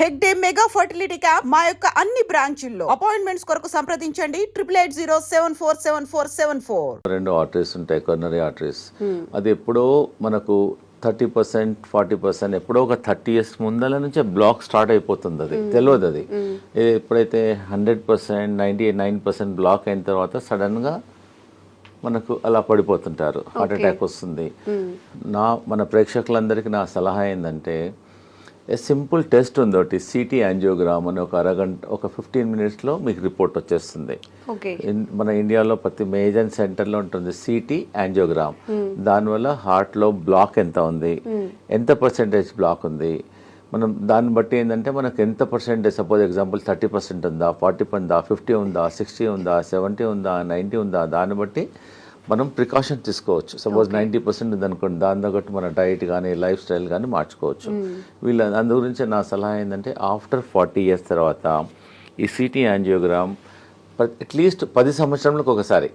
Hegde mega fertility camp మా యొక్క అన్ని బ్రాంచుల్లో. అపాయింట్మెంట్స్ కొరకు సంప్రదించండి. Triple eight zero seven four seven four seven four రెండు ఆర్టరీస్ ఉంటాయి కొర్నరీ ఆర్టరీస్. అది ఎప్పుడో మనకు థర్టీ పర్సెంట్ ఫార్టీ పర్సెంట్ ఎప్పుడో ఒక థర్టీ ఇయర్స్ ముందల నుంచే బ్లాక్ స్టార్ట్ అయిపోతుంది అది. తెలియదు అది. ఎప్పుడైతే hundred percent ninety nine percent block అయిన తర్వాత సడన్గా మనకు అలా పడిపోతుంటారు. హార్ట్ అటాక్ వస్తుంది. నా మన ప్రేక్షకులందరికీ నా సలహా ఏంటంటే సింపుల్ టెస్ట్ ఉంది ఒకటి సిటీ యాంజియోగ్రామ్ అని ఒక అరగంట ఒక ఫిఫ్టీన్ మినిట్స్లో మీకు రిపోర్ట్ వచ్చేస్తుంది. మన ఇండియాలో ప్రతి మేజర్ సెంటర్లో ఉంటుంది సిటీ యాంజియోగ్రామ్ దానివల్ల హార్ట్లో బ్లాక్ ఎంత ఉంది? ఎంత పర్సెంటేజ్ బ్లాక్ ఉంది? మనం దాన్ని బట్టి ఏంటంటే మనకు ఎంత percentage suppose example thirty percent ఉందా ఫార్టీ ఉందా ఫిఫ్టీ ఉందా సిక్స్టీ ఉందా సెవెంటీ ఉందా నైంటీ ఉందా దాన్ని బట్టి మనం ప్రికాషన్ తీసుకోవచ్చు. సపోజ్ నైంటీ పర్సెంట్ ఉందనుకోండి దాని తగ్గట్టు మన డైట్ కానీ లైఫ్ స్టైల్ కానీ మార్చుకోవచ్చు. వీళ్ళ అందు గురించి నా సలహా ఏంటంటే ఆఫ్టర్ ఫార్టీ ఇయర్స్ తర్వాత ఈ సిటీ యాంజియోగ్రామ్ అట్లీస్ట్ పది సంవత్సరాలకు ఒకసారి.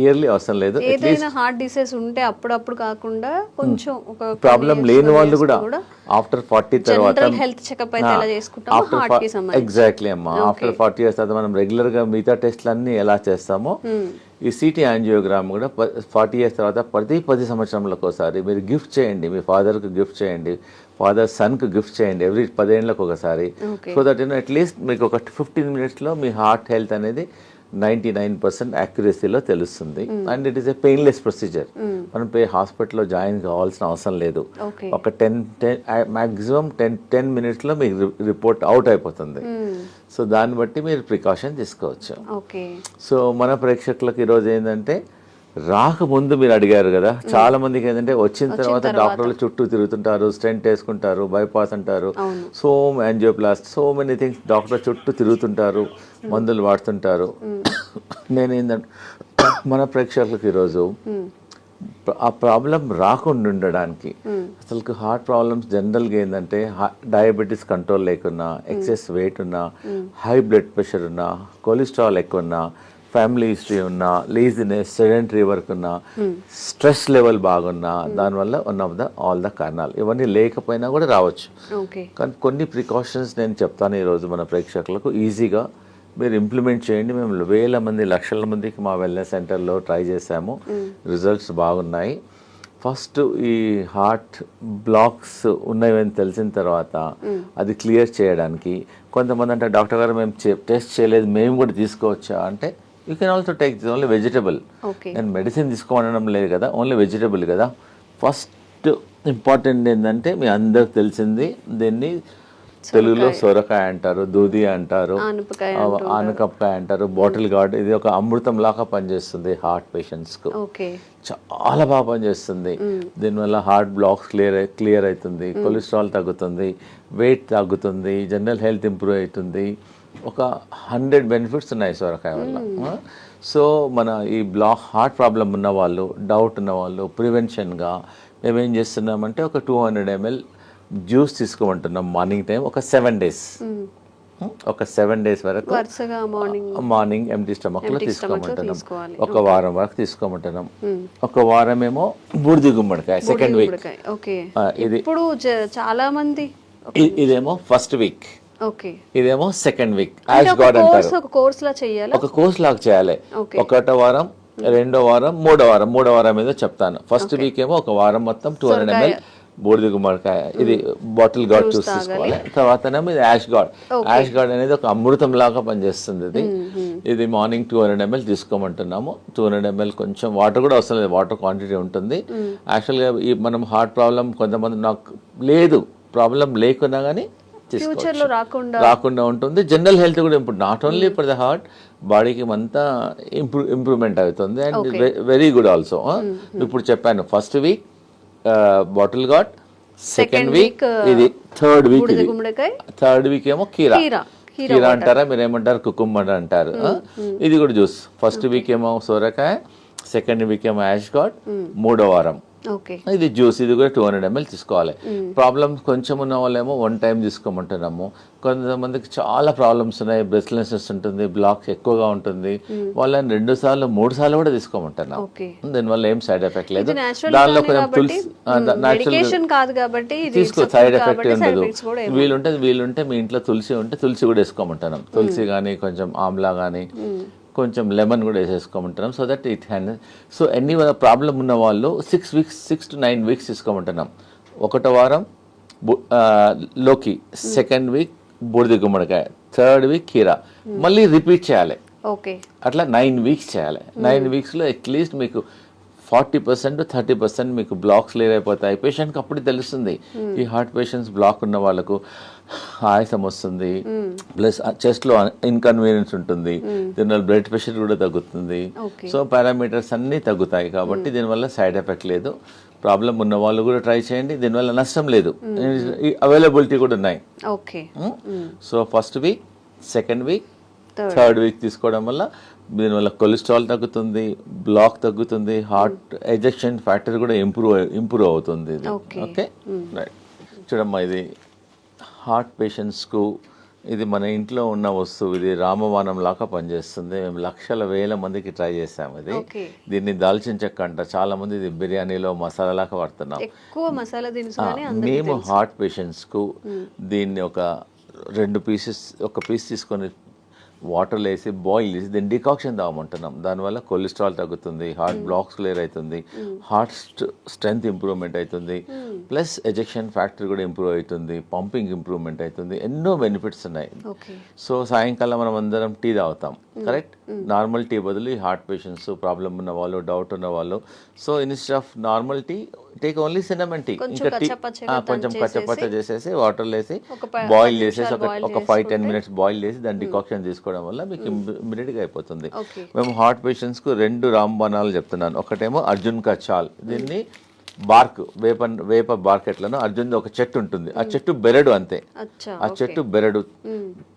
ఇయర్లీ అవసరం లేదు. ఏదైనా హార్ట్ డిసీజ్ ఉంటే అప్పుడప్పుడు కాకుండా కొంచెం ఒక ప్రాబ్లం లేని వాళ్ళు కూడా ఆఫ్టర్ ఫార్టీ తర్వాత హెల్త్ చెకప్ అయితే ఎలా చేసుకుంటామో హార్ట్కి సంబంధించి. ఎగ్జాక్ట్లీ అమ్మా. ఆఫ్టర్ ఫార్టీ ఇయర్స్ తర్వాత మనం రెగ్యులర్గా మిగతా టెస్ట్లు అన్ని ఎలా చేస్తామో ఈ సిటీ యాంజియోగ్రామ్ కూడా ఫార్టీ ఇయర్స్ తర్వాత ప్రతి పది సంవత్సరాలకు ఒకసారి మీరు గిఫ్ట్ చేయండి. మీ ఫాదర్కి గిఫ్ట్ చేయండి. ఫాదర్ సన్కి గిఫ్ట్ చేయండి. ఎవ్రీ పదేళ్ళకి ఒకసారి. So that you know at least మీకు ఒక ఫిఫ్టీన్ మినిట్స్లో మీ హార్ట్ హెల్త్ అనేది నైంటీ నైన్ పర్సెంట్ యాక్యురసీలో తెలుస్తుంది. And it is a painless procedure మనం పే హాస్పిటల్లో జాయిన్ కావాల్సిన అవసరం లేదు. ఒక ten ten maximum ten ten మినిట్స్లో మీకు రిపోర్ట్ అవుట్ అయిపోతుంది. సో దాన్ని బట్టి మీరు ప్రికాషన్ తీసుకోవచ్చు. ఓకే సో మన ప్రేక్షకులకు ఈరోజు ఏంటంటే రాకముందు మీరు అడిగారు కదా చాలా మందికి ఏంటంటే వచ్చిన తర్వాత డాక్టర్లు చుట్టూ తిరుగుతుంటారు స్టెంట్ వేసుకుంటారు బైపాస్ అంటారు. So angioplasty so many things doctor చుట్టూ తిరుగుతుంటారు మందులు వాడుతుంటారు. నేను ఏంటంటే మన ప్రేక్షకులకు ఈరోజు ఆ ప్రాబ్లం రాకుండా ఉండడానికి అసలు హార్ట్ ప్రాబ్లమ్స్ జనరల్గా ఏంటంటే డయాబెటీస్ కంట్రోల్ లేకున్నా ఎక్సెస్ వెయిట్ ఉన్నా హై బ్లడ్ ప్రెషర్ ఉన్నా కొలెస్ట్రాల్ ఎక్కువ ఉన్నా ఫ్యామిలీ హిస్టరీ ఉన్నా లేజినెస్ సెడెంటరీ వర్క్ ఉన్నా స్ట్రెస్ లెవెల్ బాగున్నా దానివల్ల one of the all the కారణాలు ఇవన్నీ లేకపోయినా కూడా రావచ్చు. కానీ కొన్ని ప్రికాషన్స్ నేను చెప్తాను ఈరోజు మన ప్రేక్షకులకు. ఈజీగా మీరు ఇంప్లిమెంట్ చేయండి. మేము వేల మంది లక్షల మందికి మా వెల్నెస్ సెంటర్లో ట్రై చేసాము రిజల్ట్స్ బాగున్నాయి. ఫస్ట్ ఈ హార్ట్ బ్లాక్స్ ఉన్నాయని తెలిసిన తర్వాత అది క్లియర్ చేయడానికి కొంతమంది అంటే డాక్టర్ గారు మేము టెస్ట్ చేయలేదు మేము కూడా తీసుకోవచ్చా? అంటే you can also take this only vegetable నేను మెడిసిన్ తీసుకోమనడం లేదు కదా ఓన్లీ వెజిటబుల్ కదా. ఫస్ట్ ఇంపార్టెంట్ ఏంటంటే మీ అందరికి తెలిసింది దీన్ని తెలుగులో సొరకాయ అంటారు దూది అంటారు ఆనపకాయ ఆ, ఆనపకాయ అంటారు బాటిల్ గార్డ్ ఇది ఒక అమృతం లాగా పనిచేస్తుంది హార్ట్ పేషెంట్స్కు. ఓకే. చాలా బాగా పనిచేస్తుంది. దీనివల్ల హార్ట్ బ్లాక్స్ క్లియర్ క్లియర్ అవుతుంది కొలెస్ట్రాల్ తగ్గుతుంది వెయిట్ తగ్గుతుంది జనరల్ హెల్త్ ఇంప్రూవ్ అవుతుంది. ఒక హండ్రెడ్ బెనిఫిట్స్ ఉన్నాయి సొరకాయ వల్ల. సో మన ఈ బ్లాక్ హార్ట్ ప్రాబ్లం ఉన్న వాళ్ళు డౌట్ ఉన్న వాళ్ళు ప్రివెన్షన్గా మేము ఏం చేస్తున్నామంటే ఒక టూ హండ్రెడ్ ఎంఎల్ జ్యూస్ తీసుకోమంటున్నాం మార్నింగ్ టైం ఒక సెవెన్ డేస్. ఒక సెవెన్ డేస్ వరకు మార్నింగ్ ఎంటీ స్టమక్లో Empty stomach లో తీసుకోమంటున్నాం. ఒక వారం వరకు తీసుకోమంటున్నాం. ఒక వారం ఏమో బూడిది గుమ్మడికాయ సెకండ్ వీక్ ఓకే ఇది ఇప్పుడు చాలా మంది ఇదేమో ఫస్ట్ వీక్ ఇదేమో సెకండ్ వీక్ యాష్ గాడ్ అంటారు. ఒక కోర్స్ లా చేయాలా? ఒక కోర్స్ లాగా చేయాలి. ఒకటో వారం రెండో వారం మూడో వారం మూడో వారం ఏదో చెప్తాను. ఫస్ట్ వీక్ ఏమో ఒక వారం మొత్తం టూ హండ్రెడ్ ఎంఎల్ బూడిద గుమ్మడికాయ. ఇది బాటిల్ గాడ్ చూస్ తీసుకోవాలి. తర్వాతనేమో ఇది యాష్ గాడ్ యాష్ గాడ్ అనేది ఒక అమృతం లాగా పనిచేస్తుంది ఇది. ఇది మార్నింగ్ టూ హండ్రెడ్ ఎంఎల్ తీసుకోమంటున్నాము. టూ హండ్రెడ్ ఎంఎల్ కొంచెం వాటర్ కూడా అవసరం లేదు. వాటర్ క్వాంటిటీ ఉంటుంది. యాక్చువల్గా ఈ మనం హార్ట్ ప్రాబ్లం కొంతమంది నాకు లేదు. ప్రాబ్లం లేకున్నా కానీ ఫ్యూచర్లో రాకుండా రాకుండా ఉంటుంది. జనరల్ హెల్త్ కూడా ఇప్పుడు not only for the heart బాడీకి అంతా ఇంప్రూవ్ ఇంప్రూవ్మెంట్ అవుతుంది. అండ్ వెరీ గుడ్ ఆల్సో ఇప్పుడు చెప్పాను first week bottle gourd second week ఇది థర్డ్ వీక్ ఇది. థర్డ్ వీక్ ఏమో కీరా. కీరా. అంటారా? మీరు ఏమంటారు కుకుంబర్ అంటారు ఆ? ఇది కూడా జ్యూస్. ఫస్ట్ వీక్ ఏమో సోరకాయ. సెకండ్ వీక్ ఏమో యాష్ గాడ్ మూడో వారం. ఇది జ్యూస్ ఇది కూడా టూ హండ్రెడ్ ఎంఎల్ తీసుకోవాలి. ప్రాబ్లమ్ కొంచెం ఉన్న వాళ్ళేమో వన్ టైం తీసుకోమంటున్నాము. కొంతమందికి చాలా ప్రాబ్లమ్స్ ఉన్నాయి. బ్రెస్ట్లెస్నెస్ ఉంటుంది బ్లాక్ ఎక్కువగా ఉంటుంది. వాళ్ళని రెండు సార్లు మూడు సార్లు కూడా తీసుకోమంటున్నాం. దీనివల్ల ఏం సైడ్ ఎఫెక్ట్ లేదు. దానిలో కొంచెం తులసి న్యాచురల్ కాదు కాబట్టి తీసుకో సైడ్ ఎఫెక్ట్ ఉండదు వీలుంటే వీలుంటే మీ ఇంట్లో తులసి ఉంటే తులసి కూడా వేసుకోమంటున్నాం. తులసి కానీ కొంచెం ఆమ్లా కానీ కొంచెం లెమన్ కూడా వేసేసుకోమంటున్నాం. So that it hand so ఎన్ని ప్రాబ్లం ఉన్న వాళ్ళు six weeks six to nine weeks తీసుకోమంటున్నాం ఒకటో వారం లోకి. సెకండ్ వీక్ బూడిద గుమ్మడికాయ. థర్డ్ వీక్ కీరా. మళ్ళీ రిపీట్ చేయాలి. ఓకే. అట్లా నైన్ వీక్స్ చేయాలి. నైన్ వీక్స్లో అట్లీస్ట్ మీకు ఫార్టీ పర్సెంట్ థర్టీ పర్సెంట్ మీకు బ్లాక్స్ క్లియర్ అయిపోతాయి. పేషెంట్కి అప్పుడు తెలుస్తుంది. ఈ హార్ట్ పేషెంట్స్ బ్లాక్ ఉన్న వాళ్ళకు ఆయాసం వస్తుంది ప్లస్ చెస్ట్లో ఇన్కన్వీనియన్స్ ఉంటుంది. దీనివల్ల బ్లడ్ ప్రెషర్ కూడా తగ్గుతుంది. సో పారామీటర్స్ అన్నీ తగ్గుతాయి కాబట్టి దీనివల్ల సైడ్ ఎఫెక్ట్ లేదు. ప్రాబ్లం ఉన్న వాళ్ళు కూడా ట్రై చేయండి. దీనివల్ల నష్టం లేదు. అవైలబిలిటీ కూడా ఉన్నాయి. Okay so first week second week. Third week తీసుకోవడం వల్ల దీనివల్ల కొలెస్ట్రాల్ తగ్గుతుంది బ్లాక్ తగ్గుతుంది హార్ట్ ఎజెక్షన్ ఫ్యాక్టర్ కూడా ఇంప్రూవ్ ఇంప్రూవ్ అవుతుంది. ఓకే రైట్ చూడమ్మా ఇది హార్ట్ పేషెంట్స్కు ఇది మన ఇంట్లో ఉన్న వస్తువు ఇది రామబాణం లాగా పనిచేస్తుంది. మేము లక్షల వేల మందికి ట్రై చేసాము ఇది. దీన్ని దాల్చిన చెక్క అంట. చాలా మంది ఇది బిర్యానీలో మసాలా లాగా వాడుతున్నాం మేము హార్ట్ పేషెంట్స్కు దీన్ని ఒక రెండు పీసెస్ ఒక పీస్ తీసుకొని వాటర్లో వేసి బాయిల్ చేసి దీన్ని డికాక్షన్ తాగమంటున్నాం. దానివల్ల కొలెస్ట్రాల్ తగ్గుతుంది హార్ట్ బ్లాక్స్ క్లియర్ అవుతుంది హార్ట్ స్ట్రెంగ్త్ ఇంప్రూవ్మెంట్ అవుతుంది ప్లస్ ఎజెక్షన్ ఫ్యాక్టర్ కూడా ఇంప్రూవ్ అవుతుంది పంపింగ్ ఇంప్రూవ్మెంట్ అవుతుంది ఎన్నో బెనిఫిట్స్ ఉన్నాయి. సో సాయంకాలం మనం అందరం టీ తాగుతాం కరెక్ట్? నార్మల్ టీ బదులు ఈ హార్ట్ పేషెంట్స్ ప్రాబ్లం ఉన్న వాళ్ళు డౌట్ ఉన్న వాళ్ళు. So instead of normal tea take only cinnamon tea. ఇంకా టీ కొంచెం కచ్చపచ్చ చేసేసి వాటర్ వేసి బాయిల్ చేసేసి ఒక ఒక ఫైవ్ టెన్ మినిట్స్ బాయిల్ చేసి దాని డికాక్షన్ తీసుకోవడం వల్ల మీకు ఇమ్మీడియట్గా అయిపోతుంది. మేము హార్ట్ పేషెంట్స్కు రెండు రాంబాణాలు చెప్తున్నాను. ఒకటేమో అర్జున్ కచాల్ దీన్ని బార్క్ వేప వేప బార్క్ ఎట్లను అర్జున్ ఒక చెట్టు ఉంటుంది. ఆ చెట్టు బెరడు అంతే. ఆ చెట్టు బెరడు.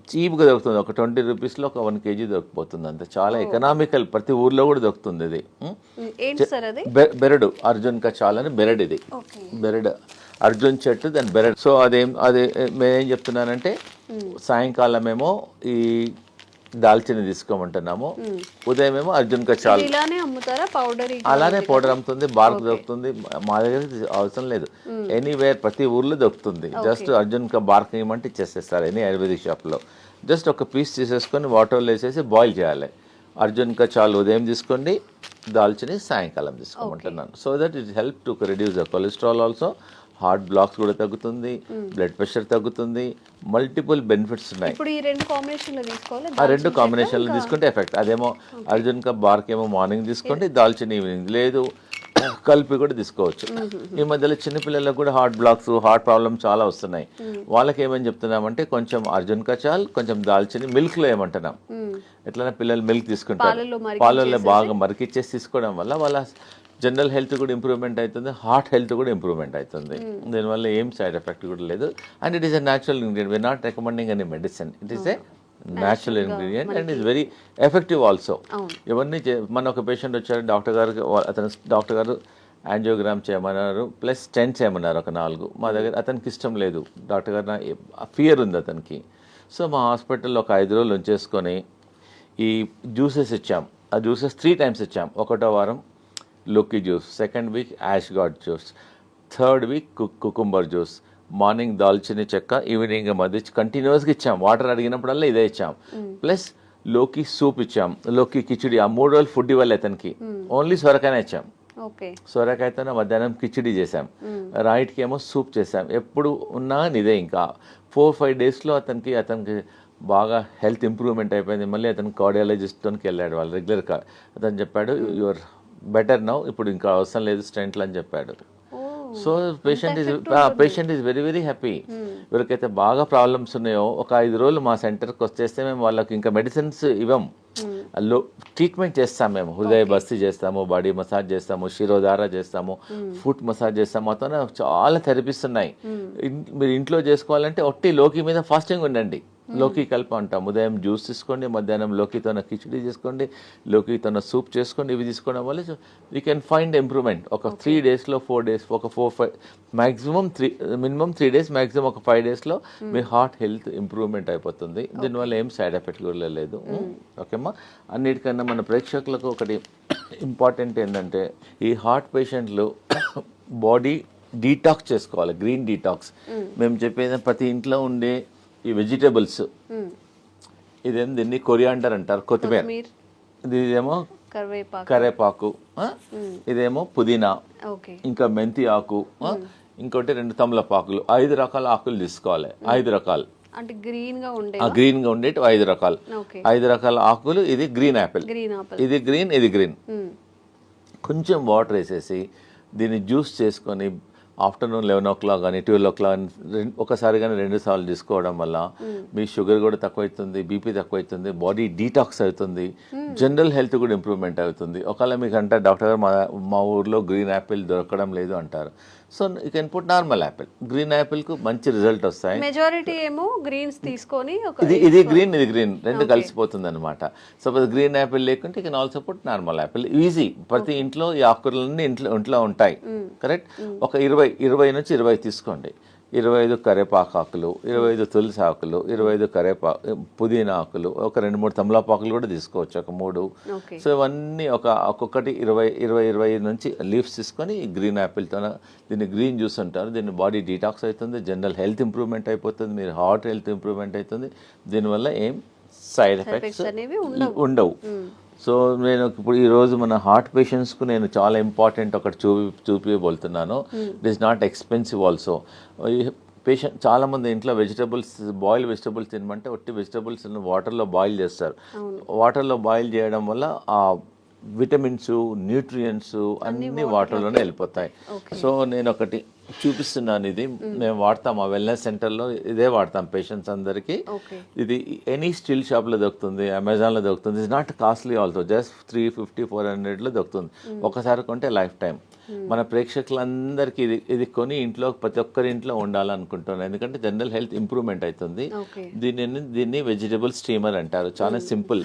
చీప్గా దొరుకుతుంది. ఒక ట్వంటీ రూపీస్లో ఒక వన్ కేజీ దొరికిపోతుంది అంతే. చాలా ఎకనామికల్ ప్రతి ఊర్లో కూడా దొరుకుతుంది ఇది. బెరడు. అర్జున్ కచాల్ అని బెరడు ఇది. బెరడు. అర్జున్ చెట్టు దాని బెరడు. సో అదేం అది నేనేం చెప్తున్నానంటే సాయంకాలం ఏమో ఈ దాల్చిన తీసుకోమంటున్నాము. ఉదయం ఏమో అర్జున్ కచాల్ ఇలానే అమ్ముతారా? పౌడర్ అలానే పౌడర్ అమ్ముతుంది బార్క్ దొరుకుతుంది మా దగ్గర అవసరం లేదు. ఎనీవేర్ ప్రతి ఊర్లో దొరుకుతుంది జస్ట్ అర్జున్ బార్క్ ఇవ్వమంటే ఇచ్చేసేస్తారు ఎనీ ఆయుర్వేదిక్ షాప్లో జస్ట్ ఒక పీస్ తీసేసుకొని వాటర్లో వేసేసి బాయిల్ చేయాలి. అర్జున్ చాలు ఉదయం తీసుకోండి దాల్చిని సాయంకాలం తీసుకోమంటున్నాను. So that it help to reduce the cholesterol also heart blocks కూడా తగ్గుతుంది బ్లడ్ ప్రెషర్ తగ్గుతుంది మల్టిపుల్ బెనిఫిట్స్ ఉన్నాయి. ఇప్పుడు ఈ రెండు కాంబినేషన్లో తీసుకోవాలి ఆ రెండు కాంబినేషన్లు తీసుకుంటే ఎఫెక్ట్. అదేమో అర్జున్ కా బార్క్ ఏమో మార్నింగ్ తీసుకోండి దాల్చిన ఈవినింగ్ లేదు కలిపి కూడా తీసుకోవచ్చు. ఈ మధ్యలో చిన్నపిల్లలకు కూడా హార్ట్ బ్లాక్స్ హార్ట్ ప్రాబ్లమ్ చాలా వస్తున్నాయి. వాళ్ళకి ఏమని చెప్తున్నామంటే కొంచెం అర్జున్ కచాల్ కొంచెం దాల్చిని మిల్క్లో ఏమంటున్నాం ఎట్లైనా పిల్లలు మిల్క్ తీసుకుంటారు. పాలల్లో బాగా మరికిచ్చేసి తీసుకోవడం వల్ల వాళ్ళ జనరల్ హెల్త్ కూడా ఇంప్రూవ్మెంట్ అవుతుంది హార్ట్ హెల్త్ కూడా ఇంప్రూవ్మెంట్ అవుతుంది. దీనివల్ల ఏం సైడ్ ఎఫెక్ట్ కూడా లేదు. And it is a natural ingredient we are not recommending any medicine it is a natural ingredient and is very effective also ఇవన్నీ మన ఒక పేషెంట్ వచ్చారు డాక్టర్ గారికి వా- అతను డాక్టర్ గారు యాంజియోగ్రామ్ చేయమన్నారు ప్లస్ స్టెంట్ చేయమన్నారు ఒక నాలుగు. మా దగ్గర అతనికి ఇష్టం లేదు. డాక్టర్ గారు ఫియర్ ఉంది అతనికి. సో మా హాస్పిటల్లో ఒక ఐదు రోజులు ఉంచేసుకొని ఈ జ్యూసెస్ ఇచ్చాం. ఆ జ్యూసెస్ త్రీ టైమ్స్ ఇచ్చాం. ఒకటో వారం లోకి juice second week ash gourd juice third week cucumber juice morning దాల్చిన చెక్క ఈవినింగ్ మధ్య కంటిన్యూస్గా ఇచ్చాం. వాటర్ అడిగినప్పుడల్లా ఇదే ఇచ్చాం. ప్లస్లోకి సూప్ ఇచ్చాం. లోకి కిచిడి. ఆ మూడు రోజులు ఫుడ్ ఇవ్వాలి అతనికి. ఓన్లీ సొరకాయనే ఇచ్చాం. ఓకే సొరకాయతో మధ్యాహ్నం కిచిడి చేసాం రైట్కి ఏమో సూప్ చేసాం ఎప్పుడు ఉన్నా ఇదే ఇంకా. ఫోర్ ఫైవ్ డేస్లో అతనికి అతనికి బాగా హెల్త్ ఇంప్రూవ్మెంట్ అయిపోయింది. మళ్ళీ అతను కార్డియాలజిస్ట్తోకి వెళ్ళాడు. వాళ్ళు రెగ్యులర్ అతను చెప్పాడు యువర్ బెటర్ నౌ ఇప్పుడు ఇంకా అవసరం లేదు స్టెంట్లు అని చెప్పాడు. So patient is patient is very very happy ఎవరికైతే బాగా ప్రాబ్లమ్స్ ఉన్నాయో ఒక ఐదు రోజులు మా సెంటర్కి వచ్చేస్తే మేము వాళ్ళకి ఇంకా మెడిసిన్స్ ఇవ్వం. లో ట్రీట్మెంట్ చేస్తాం మేము. హృదయ బస్తి చేస్తాము బాడీ మసాజ్ చేస్తాము శిరోధార చేస్తాము ఫుట్ మసాజ్ చేస్తాము. మొత్తం చాలా థెరపీస్ ఉన్నాయి. ఇన్- మీరు ఇంట్లో చేసుకోవాలంటే ఒట్టి లోకి మీద ఫాస్టింగ్ ఉండండి. లోకి కలిపి అంటాం ఉదయం జ్యూస్ తీసుకోండి మధ్యాహ్నం లోకితోన కిచిడి చేసుకోండి లోకితోన సూప్ చేసుకోండి ఇవి తీసుకోవడం వల్ల యూ కెన్ ఫైండ్ ఇంప్రూవ్మెంట్ ఒక త్రీ డేస్లో ఫోర్ డేస్ ఒక four five maximum three minimum three days maximum ఒక ఫైవ్ డేస్లో మీ హార్ట్ హెల్త్ ఇంప్రూవ్మెంట్ అయిపోతుంది. దీనివల్ల ఏం సైడ్ ఎఫెక్ట్ కూడా లేదు. ఓకేమ్మా అన్నిటికన్నా మన ప్రేక్షకులకు ఒకటి ఇంపార్టెంట్ ఏంటంటే ఈ హార్ట్ పేషెంట్లు బాడీ డీటాక్స్ చేసుకోవాలి గ్రీన్ డీటాక్స్ మేము చెప్పేది ప్రతి ఇంట్లో ఉండే ఈ వెజిటేబుల్స్. ఇదేం దీన్ని కొరియాండర్ అంటారు కొత్తిమీర. మీరు ఇది ఇదేమో? కరేపాకు? ఇదేమో పుదీనా. ఇంకా మెంతి ఆకు? ఇంకోటి రెండు తమలపాకులు. ఐదు రకాల ఆకులు తీసుకోవాలి. ఐదు రకాలు. అంటే గ్రీన్గా ఉండే గ్రీన్గా ఉండేటి ఐదు రకాలు. ఐదు రకాల ఆకులు ఇది గ్రీన్ యాపిల్. గ్రీన్ ఆపిల్ ఇది గ్రీన్ ఇది గ్రీన్. కొంచెం వాటర్ వేసేసి దీన్ని జ్యూస్ చేసుకొని ఆఫ్టర్నూన్ లెవెన్ ఓ క్లాక్ కానీ ట్వెల్వ్ ఓ క్లాక్ ఒకసారి కానీ రెండు సార్లు తీసుకోవడం వల్ల మీ షుగర్ కూడా తక్కువ అవుతుంది బీపీ తక్కువ అవుతుంది బాడీ డీటాక్స్ అవుతుంది జనరల్ హెల్త్ కూడా ఇంప్రూవ్మెంట్ అవుతుంది. ఒకవేళ మీకు అంటే డాక్టర్ గారు మా మా ఊర్లో గ్రీన్ యాపిల్ దొరకడం లేదు అంటారు. So you can put normal apple green యాపిల్కు మంచి రిజల్ట్ వస్తాయి. మెజారిటీ ఏమో గ్రీన్స్ తీసుకొని ఇది ఇది గ్రీన్ ఇది గ్రీన్ రెండు కలిసిపోతుంది అనమాట సపోజ్ గ్రీన్ యాపిల్ లేకుంటే can also put normal apple easy ప్రతి ఇంట్లో ఈ ఆకుకూరలన్నీ ఇంట్లో ఇంట్లో ఉంటాయి. కరెక్ట్? ఒక ఇరవై ఇరవై నుంచి ఇరవై తీసుకోండి. ఇరవై ఐదు కరేపాకు ఆకులు ఇరవై ఐదు తులసి ఆకులు ఇరవై ఐదు కరేపా పుదీనా ఆకులు ఒక రెండు మూడు తమలపాకులు కూడా తీసుకోవచ్చు ఒక మూడు. సో ఇవన్నీ ఒక ఒక్కొక్కటి ఇరవై ఇరవై ఇరవై ఐదు నుంచి లీవ్స్ తీసుకొని గ్రీన్ యాపిల్తో దీన్ని గ్రీన్ జ్యూస్ అంటారు. దీన్ని బాడీ డీటాక్స్ అవుతుంది జనరల్ హెల్త్ ఇంప్రూవ్మెంట్ అయిపోతుంది మీరు హార్ట్ హెల్త్ ఇంప్రూవ్మెంట్ అవుతుంది దీనివల్ల ఏం సైడ్ ఎఫెక్ట్స్ అనేవి ఉండవు. సో నేను ఇప్పుడు ఈ రోజు మన హార్ట్ పేషెంట్స్కు నేను చాలా ఇంపార్టెంట్ ఒకటి చూపి చూపించబోతున్నాను it is not expensive also patient చాలా మంది ఇంట్లో వెజిటబుల్స్ బాయిల్ వెజిటబుల్స్ తినమంటే ఒట్టి వెజిటబుల్స్ వాటర్లో బాయిల్ చేస్తారు. వాటర్లో బాయిల్ చేయడం వల్ల ఆ విటమిన్స్ న్యూట్రియంట్స్ అన్ని వాటర్లోనే వెళ్ళిపోతాయి. సో నేను ఒకటి చూపిస్తున్నాను ఇది మేము వాడతాం ఆ వెల్నెస్ సెంటర్లో ఇదే వాడతాం పేషెంట్స్ అందరికీ. ఇది ఎనీ స్టిల్ షాప్లో దొరుకుతుంది అమెజాన్లో దొరుకుతుంది it's not costly also just three fifty four హండ్రెడ్లో దొరుకుతుంది ఒకసారి కొంటే లైఫ్ టైం మన ప్రేక్షకులందరికీ ఇది ఇది కొని ఇంట్లో ప్రతి ఒక్కరి ఇంట్లో ఉండాలనుకుంటున్నాను ఎందుకంటే జనరల్ హెల్త్ ఇంప్రూవ్మెంట్ అవుతుంది దీనిని దీన్ని వెజిటబుల్ స్టీమర్ అంటారు. చాలా సింపుల్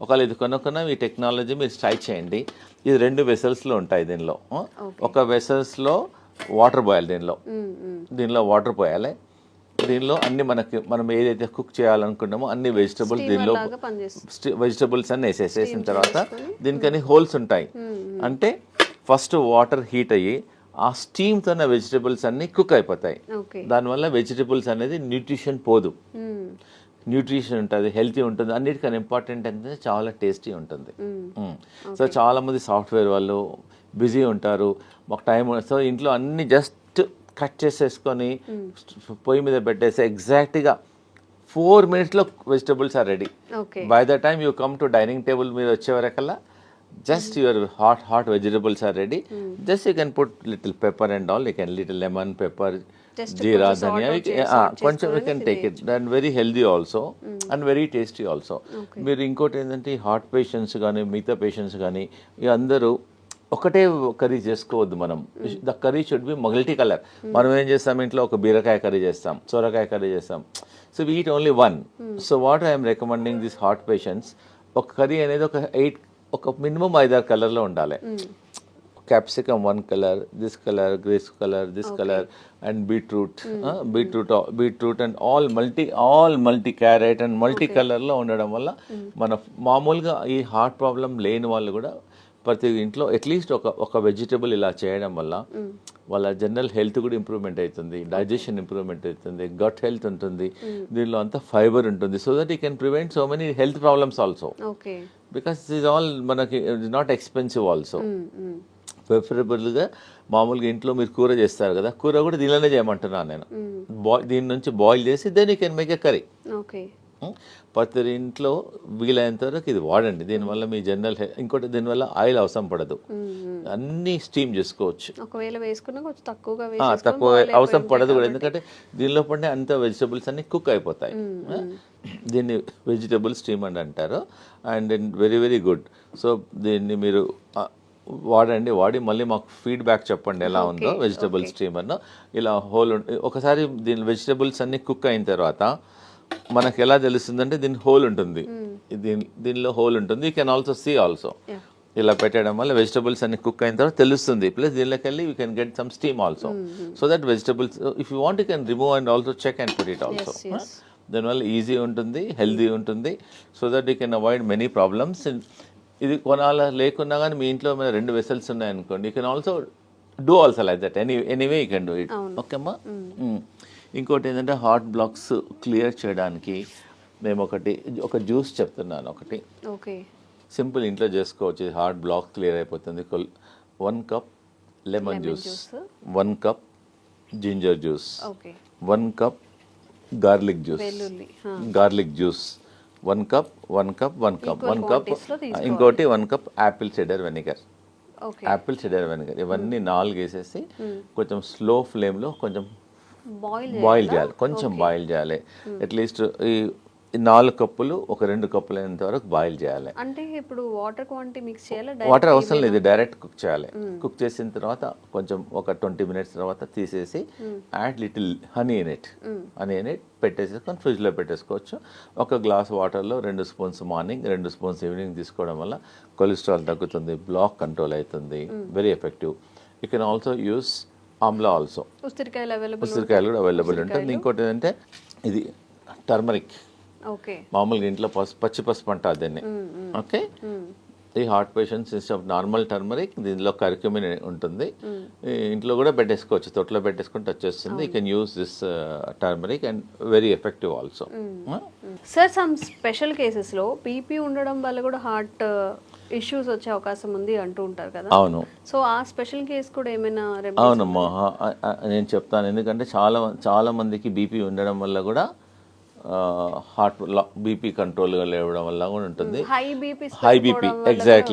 ఒకవేళ ఇది కొనుక్కున్న ఈ టెక్నాలజీ మీరు ట్రై చేయండి. ఇది రెండు వెసల్స్లో ఉంటాయి దీనిలో? ఒక వెసల్స్లో వాటర్ పోయాలి దీనిలో. దీనిలో వాటర్ పోయాలి. దీనిలో అన్ని మనకి మనం ఏదైతే కుక్ చేయాలనుకున్నామో అన్ని వెజిటబుల్స్ దీనిలో వెజిటబుల్స్ అన్ని వేసేసేసిన తర్వాత దీనికని హోల్స్ ఉంటాయి. అంటే ఫస్ట్ వాటర్ హీట్ అయ్యి ఆ స్టీమ్తోనే వెజిటబుల్స్ అన్ని కుక్ అయిపోతాయి. దానివల్ల వెజిటబుల్స్ అనేది న్యూట్రిషన్ పోదు. న్యూట్రిషన్ ఉంటుంది హెల్తీ ఉంటుంది అన్నిటికన్నా ఇంపార్టెంట్ ఏంటంటే చాలా టేస్టీ ఉంటుంది. సో చాలా మంది సాఫ్ట్వేర్ వాళ్ళు బిజీ ఉంటారు. మాకు టైం సో ఇంట్లో అన్ని జస్ట్ కట్ చేసేసుకొని పొయ్యి మీద పెట్టేసి ఎగ్జాక్ట్గా ఫోర్ మినిట్స్లో vegetables are ready. By the time you come to dining table మీద వచ్చే వరకల్లా just your hot hot vegetables are ready. Just you can put little pepper and all you can little lemon pepper jeera dhaniya కొంచెం you can take it. And very healthy also and very tasty also. మీరు ఇంకోటి ఏంటంటే heart patients కానీ మిగతా patients కానీ అందరూ ఒకటే curry చేసుకోవద్దు మనం. The curry should be multi colour. మనం ఏం చేస్తాం ఇంట్లో? ఒక బీరకాయ కర్రీ చేస్తాం సొరకాయ కర్రీ చేస్తాం. So we eat only one so what I'm recommending this heart patients ఒక కర్రీ అనేది ఒక ఎయిట్ ఒక మినిమం ఐదారు కలర్లో ఉండాలి. Capsicum one colour this colour grace colour this colour and beetroot beetroot beetroot and all multi all multi carrot and multi కలర్లో ఉండడం వల్ల మన మామూలుగా ఈ హార్ట్ ప్రాబ్లం లేని వాళ్ళు కూడా ప్రతి ఇంట్లో అట్లీస్ట్ ఒక ఒక వెజిటబుల్ ఇలా చేయడం వల్ల వాళ్ళ జనరల్ హెల్త్ కూడా ఇంప్రూవ్మెంట్ అవుతుంది డైజెషన్ ఇంప్రూవ్మెంట్ అవుతుంది గట్ హెల్త్ ఉంటుంది దీనిలో అంతా ఫైబర్ ఉంటుంది. So that you can prevent so many health problems also because is all మనకి నాట్ ఎక్స్పెన్సివ్ ఆల్సో ప్రిఫరబుల్గా మామూలుగా ఇంట్లో మీరు కూర చేస్తారు కదా కూర కూడా దీనిలోనే చేయమంటున్నాను నేను. బాయ్ దీని నుంచి బాయిల్ చేసి then you can make a curry okay ప్రతి ఇంట్లో వీలైనంత వరకు ఇది వాడండి. దీనివల్ల మీ జనరల్ ఇంకోటి దీనివల్ల ఆయిల్ అవసరం పడదు. అన్నీ స్టీమ్ చేసుకోవచ్చు. ఒకవేళ వేసుకున్నా కొంచెం తక్కువగా తక్కువ అవసరం పడదు కూడా. ఎందుకంటే దీనిలో పడిన అంత వెజిటబుల్స్ అన్ని కుక్ అయిపోతాయి? దీన్ని వెజిటబుల్ స్టీమ్ అని అంటారు. And very very good. So దీన్ని మీరు వాడండి. వాడి మళ్ళీ మాకు ఫీడ్బ్యాక్ చెప్పండి ఎలా ఉందో వెజిటబుల్ స్టీమర్ను ఇలా హోల్ ఒకసారి దీని వెజిటబుల్స్ అన్ని కుక్ అయిన తర్వాత మనకు ఎలా తెలుస్తుందంటే దీని హోల్ ఉంటుంది. దీని దీనిలో హోల్ ఉంటుంది. You can also see also. ఇలా పెట్టడం వల్ల వెజిటబుల్స్ అన్ని కుక్ అయిన తర్వాత తెలుస్తుంది. ప్లస్ దీనిలోకి వెళ్ళి you can get some steam also so that vegetables if you want you can remove and also check and put it also. దానివల్ల ఈజీ ఉంటుంది హెల్దీ ఉంటుంది. So that you can avoid many problems ఇది కొనాల లేకున్నా కానీ మీ ఇంట్లో మీద రెండు వెసల్స్ ఉన్నాయనుకోండి you can also do also like that any anyway you can do it ఓకేమ్మా. ఇంకోటి ఏంటంటే హార్ట్ బ్లాక్స్ క్లియర్ చేయడానికి మేము ఒకటి ఒక జ్యూస్ చెప్తున్నాను ఒకటి. ఓకే. సింపుల్ ఇంట్లో చేసుకోవచ్చు హార్ట్ బ్లాక్ క్లియర్ అయిపోతుంది. One cup lemon juice. One cup ginger juice. One cup garlic juice. Garlic juice. One cup one cup one cup. One cup. ఇంకోటి one cup apple cider vinegar. Apple cider vinegar. ఇవన్నీ నాలుగు వేసేసి కొంచెం slow ఫ్లేమ్లో కొంచెం boil చేయాలి? కొంచెం boil చేయాలి. అట్లీస్ట్ ఈ ఈ నాలుగు కప్పులు ఒక రెండు కప్పులు అయినంత వరకు బాయిల్ చేయాలి. అంటే ఇప్పుడు వాటర్ క్వాంటిటీ మిక్స్ చేయాలా? వాటర్ అవసరం లేదు. డైరెక్ట్ కుక్ చేయాలి. కుక్ చేసిన తర్వాత కొంచెం ఒక ట్వంటీ మినిట్స్ తర్వాత తీసేసి add little honey in it honey in it పెట్టేసుకొని ఫ్రిడ్జ్లో పెట్టేసుకోవచ్చు. ఒక గ్లాస్ వాటర్లో రెండు స్పూన్స్ మార్నింగ్ రెండు స్పూన్స్ ఈవినింగ్ తీసుకోవడం వల్ల కొలెస్ట్రాల్ తగ్గుతుంది బ్లాక్ కంట్రోల్ అవుతుంది very effective you can also use amla also ఉసిరికాయలు అవైలబుల్ ఉసిరికాయలు కూడా అవైలబుల్ ఉంటుంది ఇంకోటి ఏంటంటే ఇది టర్మరిక్ ఓకే. మామూలుగా ఇంట్లో పసుపు పచ్చి పసుపు అంటారు దీన్ని. ఓకే? ఈ heart patients instead of normal turmeric దీనిలో కరిక్యూమిన్ ఉంటుంది. ఇంట్లో కూడా పెట్టేసుకోవచ్చు. తొట్లో పెట్టేసుకుంటే వచ్చేస్తుంది you can use this turmeric and very effective also sir some special కేసెస్లో బీపీ ఉండడం వల్ల కూడా హార్ట్ ఇష్యూస్ వచ్చే అవకాశం ఉంది అంటూ ఉంటారు కదా. అవును. సో ఆ స్పెషల్ కేస్ కూడా ఏమైనా అవునమ్మా నేను చెప్తాను. ఎందుకంటే చాలా చాలా మందికి బీపీ ఉండడం వల్ల కూడా హార్ట్ బీపీ కంట్రోల్గా లేవడం వల్ల కూడా ఉంటుంది. High BP high BP exactly